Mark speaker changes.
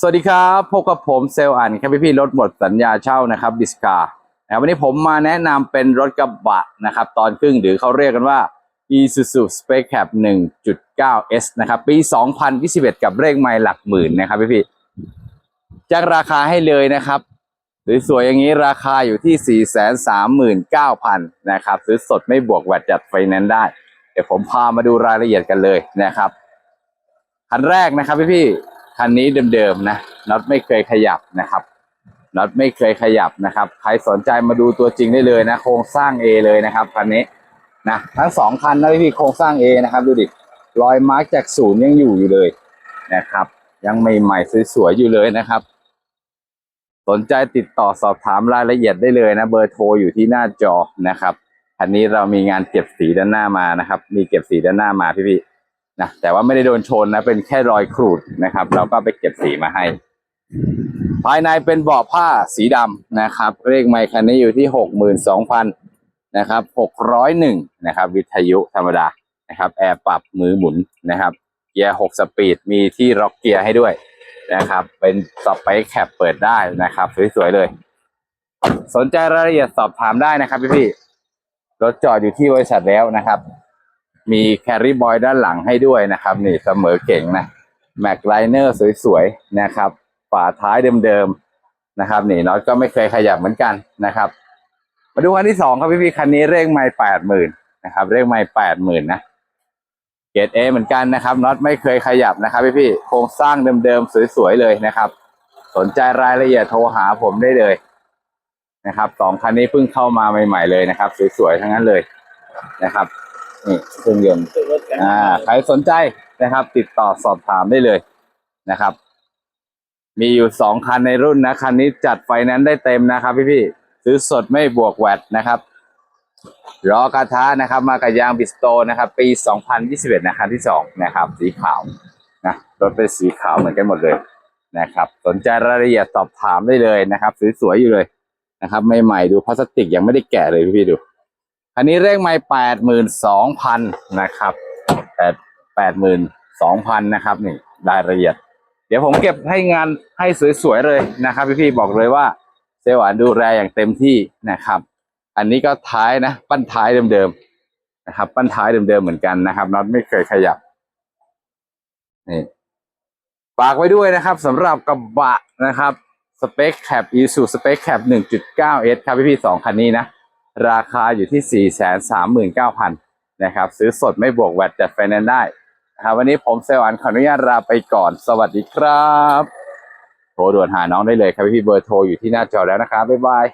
Speaker 1: สวัสดีครับพบกับผมเซลล์อันครับพี่พี่รถหมดสัญญาเช่านะครับดิสกานะครับวันนี้ผมมาแนะนำเป็นรถกระบะนะครับตอนครึ่งหรือเขาเรียกกันว่า Isuzu Space Cab 1.9S นะครับปี 2021 กับเร่งไมล์หลักหมื่นนะครับพี่พี่จากราคาให้เลยนะครับหรือสวยอย่างนี้ราคาอยู่ที่ 439,000นะครับซื้อสดไม่บวกแวดจัดไฟแนนซ์ได้ เดี๋ยวผมพามาดูรายละเอียดกันเลยนะครับคันแรกนะครับพี่พี่ คันนี้เดิมๆนะน็อตไม่เคยขยับนะครับน็อตไม่เคยขยับนะครับ ใครสนใจมาดูตัวจริงได้เลยนะ โครงสร้าง A เลยนะครับคันนี้นะทั้งสองคันนะพี่ๆโครงสร้าง A นะครับ ดูดิรอยมาร์กจากศูนย์ยังอยู่อยู่เลยนะครับ ยังใหม่ๆสวยๆอยู่เลยนะครับ สนใจติดต่อสอบถามรายละเอียดได้เลยนะเบอร์โทรอยู่ที่หน้าจอนะครับคันนี้เรามีงานเก็บสีด้านหน้ามานะครับ มีเก็บสีด้านหน้ามาพี่ๆ นะแต่ว่าไม่ได้โดนชนนะ เป็นแค่รอยขรูดนะครับ เราก็ไปเก็บสีมาให้ ภายในเป็นเบาะผ้าสีดำนะครับ เลขไมค์คันนี้อยู่ที่หกหมื่นสองพันนะครับหกร้อยหนึ่งนะครับ วิทยุธรรมดานะครับแอร์ปรับมือหมุนนะครับ เกียร์หกสปีดมีที่ล็อกเกียร์ให้ด้วยนะครับ เป็นสเปคแคปเปิดได้นะครับสวยๆเลย สนใจรายละเอียดสอบถามได้นะครับพี่ๆรถจอดอยู่ที่บริษัทแล้วนะครับ มีแคริบอยด้านหลังให้ด้วยนะครับ นี่เสมอเก่งนะแม็กไลเนอร์สวยๆนะครับฝาท้ายเดิมๆนะครับ นี่น็อตก็ไม่เคยขยับเหมือนกันนะครับ มาดูคันที่สองครับพี่พี่คันนี้เร่งไม่แปดหมื่นนะครับ เร่งไม่แปดหมื่นนะเกรดเอเหมือนกันนะครับน็อตไม่เคยขยับนะครับพี่พี่โครงสร้างเดิมๆสวยๆเลยนะครับ สนใจรายละเอียดโทรหาผมได้เลยนะครับสองคันนี้เพิ่งเข้ามาใหม่ ๆเลยนะครับ สวยๆทั้งนั้นเลยนะครับ นี่เครื่องยนต์อ่าใครสนใจนะครับ ติดต่อสอบถามได้เลยนะครับ มีอยู่สองคันในรุ่นนะคันนี้จัดไฟแนนซ์ได้เต็มนะครับ พี่พี่ๆซื้อสดไม่บวกแวดนะครับรอกระทะนะครับ มากับยางบิสโตนะครับ ปี 2021 นะคันที่สองนะครับ สีขาวนะรถเป็นสีขาวเหมือนกันหมดเลยนะครับ สนใจรายละเอียดสอบถามได้เลยนะครับ สวยๆอยู่เลยนะครับใหม่ๆดูพลาสติกยังไม่ได้แกะเลยพี่ๆดู อันนี้เร่งไม่แปดหมื่นสองพันนะครับแปดแปดหมื่นสองพันนะครับนี่รายละเอียด เดี๋ยวผมเก็บให้งานให้สวยๆเลยนะครับ พี่ๆบอกเลยว่าเซลล์อ่านดูแลอย่างเต็มที่นะครับ อันนี้ก็ท้ายนะ ปั้นท้ายเดิมๆนะครับ ปั้นท้ายเดิมๆเหมือนกันนะครับน็อตไม่เคยขยับนี่ฝากไว้ด้วยนะครับสำหรับกระบะนะครับสเปคแคปอีซูสเปคแคป 1.9S ครับพี่ๆสองคันนี้นะ ราคาอยู่ที่ 439,000นะครับ ซื้อสดไม่บวกแวดจัดไฟแนนซ์ได้ครับวันนี้ผมเซลล์อันขออนุญาตลาไปก่อนสวัสดีครับ โทรด่วนหาน้องได้เลยครับพี่เบอร์โทรอยู่ที่หน้าจอแล้วนะครับบ๊ายบาย